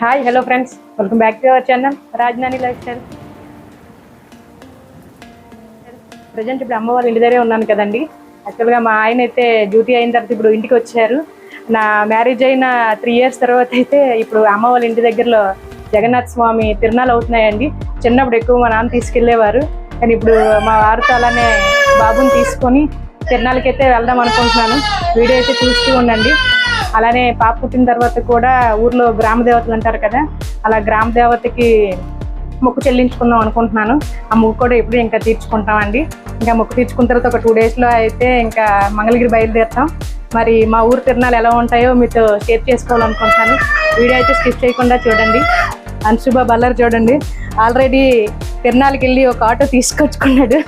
Hi hello friends welcome back to our channel Rajadhani lifestyle present ఇప్పుడు అమ్మవారి ఇంటి దగ్గరే ఉన్నాను కదండి. యాక్చువల్గా మా ఆయన అయితే డ్యూటీ అయిన తర్వాత ఇప్పుడు ఇంటికి వచ్చారు. నా మ్యారేజ్ అయిన త్రీ ఇయర్స్ తర్వాత అయితే ఇప్పుడు అమ్మవారి ఇంటి దగ్గరలో జగన్నాథ్ స్వామి తిరునాలు అవుతున్నాయండి. చిన్నప్పుడు ఎక్కువ మా నాన్న తీసుకెళ్ళేవారు కానీ ఇప్పుడు మా వారితో అలానే బాబుని తీసుకొని తిరునాళ్ళకైతే వెళ్దాం అనుకుంటున్నాను. వీడియో అయితే చూస్తూ ఉండండి. అలానే పాప పుట్టిన తర్వాత కూడా ఊర్లో గ్రామ దేవతలు అంటారు కదా అలా గ్రామ దేవతకి మొక్కు చెల్లించుకుందాం అనుకుంటున్నాను. ఆ మొక్కు కూడా ఎప్పుడు ఇంకా తీర్చుకుంటామండి ఇంకా మొక్కు తీర్చుకున్న తర్వాత ఒక టూ డేస్లో అయితే ఇంకా మంగళగిరి బయలుదేరుతాం. మరి మా ఊరు తిరణాలు ఎలా ఉంటాయో మీతో షేర్ చేసుకోవాలనుకుంటున్నాను. వీడియో అయితే స్కిప్ చేయకుండా చూడండి. అన్శుభ బల్లర్ చూడండి. ఆల్రెడీ తిరణాలకి వెళ్ళి ఒక ఆటో తీసుకొచ్చుకున్నాడు.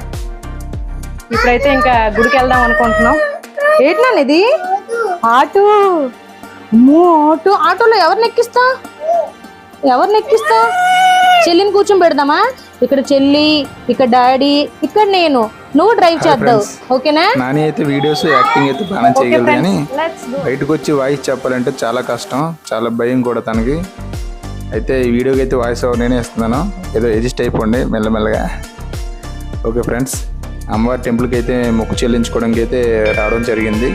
ఇప్పుడైతే ఇంకా గుడికి వెళ్దాం అనుకుంటున్నాం. ఏంటన్నా ఇది? ఆటో? అమ్మో ఆటో. ఆటోలో ఎవరిని ఎక్కిస్తా? ఎవరిని ఎక్కిస్తా? చెల్లిని కూర్చొని పెడదామా? ఇక్కడ చెల్లి ఇక్కడ డాడీ ఇక్కడ నేను. నువ్వు డ్రైవ్ చేద్దావు. ఓకేనా? నాని అయితే వీడియోస్ యాక్టింగ్ అయితే ఓకే చేయగలదు కానీ బయటకు వచ్చి వాయిస్ చెప్పాలంటే చాలా కష్టం. చాలా భయం కూడా తనకి. అయితే ఈ వీడియోకి అయితే వాయిస్ ఓవర్ నేనే ఇస్తున్నాను. ఏదో ఎజిస్ట్ అయిపోండి మెల్లమెల్లగా. ఓకే ఫ్రెండ్స్ అమ్మవారి టెంపుల్కి అయితే మొక్కు చెల్లించుకోవడానికి అయితే రావడం జరిగింది.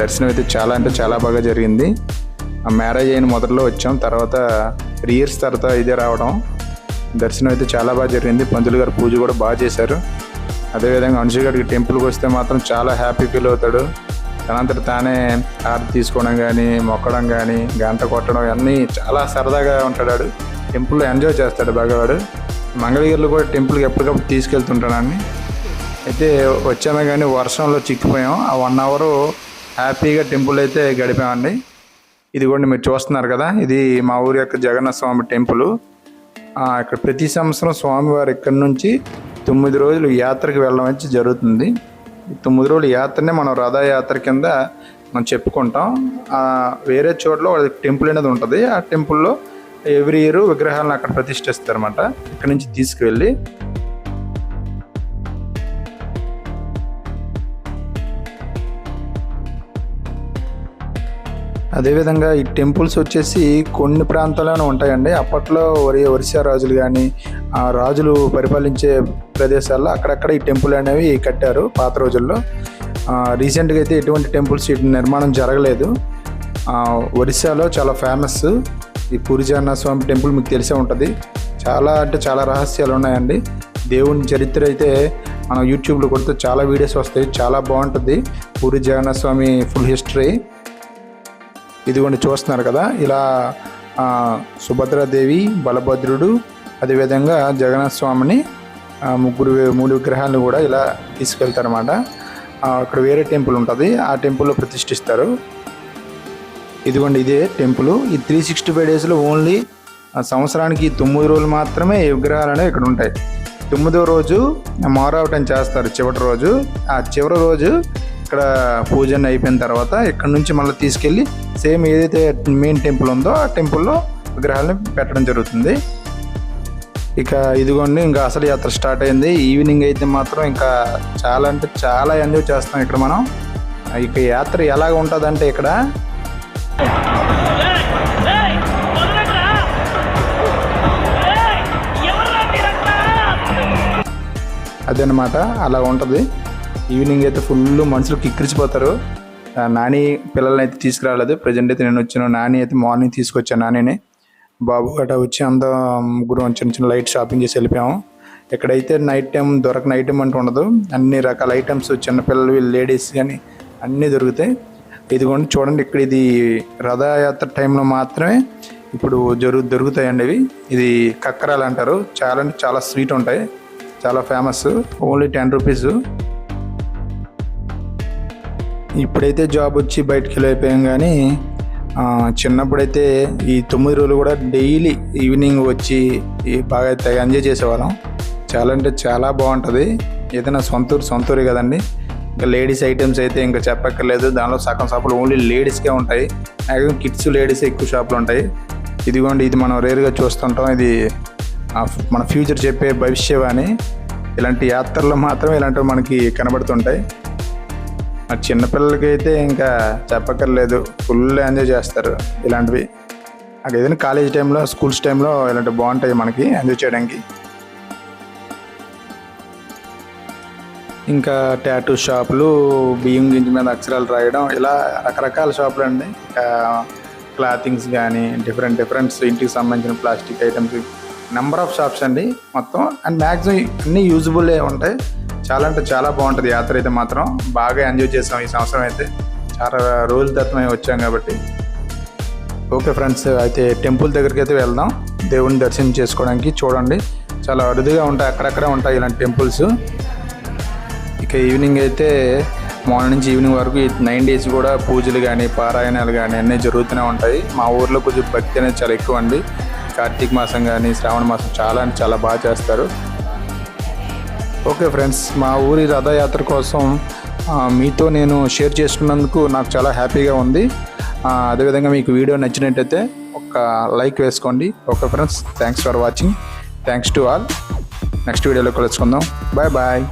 దర్శనం అయితే చాలా అంటే చాలా బాగా జరిగింది. ఆ మ్యారేజ్ అయిన మొదట్లో వచ్చాం తర్వాత త్రీ ఇయర్స్ తర్వాత ఇదే రావడం. దర్శనం అయితే చాలా బాగా జరిగింది. పంతులు గారు పూజ కూడా బాగా చేశారు. అదేవిధంగా అంశు గారికి టెంపుల్కి వస్తే మాత్రం చాలా హ్యాపీ ఫీల్ అవుతాడు. తనంతట తానే ఆర్తి తీసుకోవడం కానీ మొక్కడం కానీ గంట కొట్టడం అన్నీ చాలా సరదాగా ఉంటాడు టెంపుల్లో ఎంజాయ్ చేస్తాడు బాగా వాడు మంగళగిరిలో కూడా టెంపుల్కి ఎప్పటికప్పుడు తీసుకెళ్తుంటాడని అయితే వచ్చామే కానీ వర్షంలో చిక్కిపోయాం. ఆ వన్ అవరు హ్యాపీగా టెంపుల్ అయితే గడిపామండి. ఇది కూడా మీరు చూస్తున్నారు కదా ఇది మా ఊరి యొక్క జగన్నాథ స్వామి టెంపుల్. ఇక్కడ ప్రతి సంవత్సరం స్వామివారు ఇక్కడి నుంచి తొమ్మిది రోజులు యాత్రకు వెళ్ళడం అయితే జరుగుతుంది. తొమ్మిది రోజుల యాత్రనే మనం రథయాత్ర కింద మనం చెప్పుకుంటాం. వేరే చోట్ల టెంపుల్ అనేది ఉంటుంది. ఆ టెంపుల్లో ఎవ్రీ ఇయర్ విగ్రహాలను అక్కడ ప్రతిష్ఠిస్తారు అనమాట ఇక్కడ నుంచి తీసుకువెళ్ళి అదేవిధంగా ఈ టెంపుల్స్ వచ్చేసి కొన్ని ప్రాంతాల్లోనే ఉంటాయండి. అప్పట్లో వరి ఒరిస్సా రాజులు కానీ ఆ రాజులు పరిపాలించే ప్రదేశాల్లో అక్కడక్కడ ఈ టెంపుల్ అనేవి కట్టారు పాత రోజుల్లో. రీసెంట్గా అయితే ఎటువంటి టెంపుల్స్ నిర్మాణం జరగలేదు. ఒరిస్సాలో చాలా ఫేమస్ ఈ పూరి స్వామి టెంపుల్ మీకు తెలిసే ఉంటుంది. చాలా అంటే చాలా రహస్యాలు ఉన్నాయండి. దేవుని చరిత్ర అయితే మనం యూట్యూబ్లో కొడితే చాలా వీడియోస్ వస్తాయి. చాలా బాగుంటుంది పూరి జగన్నాథ స్వామి ఫుల్ హిస్టరీ. ఇదిగోండి చూస్తున్నారు కదా ఇలా సుభద్రాదేవి బలభద్రుడు అదేవిధంగా జగన్నాథ స్వామిని ముగ్గురు మూడు విగ్రహాలను కూడా ఇలా తీసుకెళ్తారన్నమాట. అనమాట అక్కడ వేరే టెంపుల్ ఉంటుంది ఆ టెంపుల్లో ప్రతిష్ఠిస్తారు. ఇదిగోండి ఇదే టెంపుల్. ఈ త్రీ సిక్స్టీ ఫైవ్ డేస్లో ఓన్లీ ఆ సంవత్సరానికి తొమ్మిది రోజులు మాత్రమే ఈ విగ్రహాలు అనేవి ఇక్కడ ఉంటాయి. తొమ్మిదో రోజు మారావటం చేస్తారు చివరి రోజు. ఆ చివరి రోజు ఇక్కడ పూజన అయిపోయిన తర్వాత ఇక్కడ నుంచి మళ్ళీ తీసుకెళ్ళి సేమ్ ఏదైతే మెయిన్ టెంపుల్ ఉందో ఆ టెంపుల్లో విగ్రహాలను పెట్టడం జరుగుతుంది. ఇక ఇదిగోండి ఇంకా అసలు యాత్ర స్టార్ట్ అయింది. ఈవినింగ్ అయితే మాత్రం ఇంకా చాలా అంటే చాలా ఎంజాయ్ చేస్తాం ఇక్కడ మనం. ఇక యాత్ర ఎలాగ ఉంటుందంటే ఇక్కడ అదనమాట అలా ఉంటుంది. ఈవినింగ్ అయితే ఫుల్ మనుషులు కిక్కిరిచిపోతారు. నాని పిల్లల్ని అయితే తీసుకురాలేదు. ప్రజెంట్ అయితే నేను వచ్చాను నాని అయితే మార్నింగ్ తీసుకొచ్చాను నానిని. బాబు గట వచ్చి అంతా ముగ్గురు చిన్న చిన్న లైట్ షాపింగ్ చేసి వెళ్ళిపోయాము. ఎక్కడైతే నైట్ టైం దొరకని ఐటెం అంటూ ఉండదు. అన్ని రకాల ఐటమ్స్ చిన్నపిల్లలు లేడీస్ కానీ అన్నీ దొరుకుతాయి. ఇదిగోండి చూడండి ఇక్కడ ఇది రథయాత్ర టైంలో మాత్రమే ఇప్పుడు జరుగు దొరుకుతాయండి ఇవి. ఇది కక్కరాలు అంటారు. చాలా అంటే చాలా స్వీట్ ఉంటాయి. చాలా ఫేమస్. Only ten rupees. ఇప్పుడైతే జాబ్ వచ్చి బయటికి వెళ్ళిపోయాం కానీ చిన్నప్పుడైతే ఈ తొమ్మిది రోజులు కూడా డైలీ ఈవినింగ్ వచ్చి బాగా తెగ ఎంజాయ్ చేసేవాళ్ళం. చాలా అంటే చాలా బాగుంటుంది. ఏదైనా సొంతూరు సొంతూరు కదండి. ఇంకా లేడీస్ ఐటమ్స్ అయితే ఇంకా చెప్పక్కర్లేదు. దానిలో సగం షాపులు ఓన్లీ లేడీస్కే ఉంటాయి. మ్యాక్సిమం కిడ్స్ లేడీస్ ఎక్కువ షాపులు ఉంటాయి. ఇదిగోండి ఇది మనం రేరుగా చూస్తుంటాం. ఇది మన ఫ్యూచర్ చెప్పే భవిష్యవాణి. ఇలాంటి యాత్రలు మాత్రం ఇలాంటివి మనకి కనబడుతుంటాయి. ఆ చిన్నపిల్లలకి అయితే ఇంకా చెప్పక్కర్లేదు. ఫుల్ ఎంజాయ్ చేస్తారు ఇలాంటివి. అక్కడ ఏదైనా కాలేజ్ టైంలో స్కూల్స్ టైంలో ఇలాంటివి బాగుంటాయి మనకి ఎంజాయ్ చేయడానికి. ఇంకా టాటూ షాపులు బియ్యం గింజ మీద అక్షరాలు రాయడం ఇలా రకరకాల షాపులు అండి. క్లాతింగ్స్ కానీ డిఫరెంట్ డిఫరెంట్స్ ఇంటికి సంబంధించిన plastic items. Number of shops అండి మొత్తం. అండ్ మ్యాక్సిమం అన్నీ యూజబుల్లే ఉంటాయి. చాలా అంటే చాలా బాగుంటుంది యాత్ర అయితే మాత్రం. బాగా ఎంజాయ్ చేసాం ఈ సంవత్సరం అయితే. చాలా రోజుల తత్వమే వచ్చాం కాబట్టి. ఓకే ఫ్రెండ్స్ అయితే టెంపుల్ దగ్గరికి అయితే వెళ్దాం. దేవుని దర్శనం చేసుకోవడానికి చూడండి. చాలా అరుదుగా ఉంటాయి అక్కడక్కడ ఉంటాయి ఇలాంటి టెంపుల్స్. ఇక ఈవినింగ్ అయితే మార్నింగ్ నుంచి ఈవినింగ్ వరకు ఈ నైన్ డేస్ కూడా పూజలు కానీ పారాయణాలు కానీ అన్నీ జరుగుతూనే ఉంటాయి. మా ఊర్లో కొంచెం భక్తి అనేది చాలా ఎక్కువ అండి. కార్తీక మాసం కానీ శ్రావణ మాసం చాలా అంటే చాలా బాగా చేస్తారు. ఓకే ఫ్రెండ్స్ మా ఊరి రథయాత్ర కోసం మీతో నేను షేర్ చేసుకున్నందుకు నాకు చాలా హ్యాపీగా ఉంది. అదేవిధంగా మీకు వీడియో నచ్చినట్టయితే ఒక లైక్ వేసుకోండి. Okay friends thanks for watching thanks to all next వీడియోలో కలుసుకుందాం. Bye bye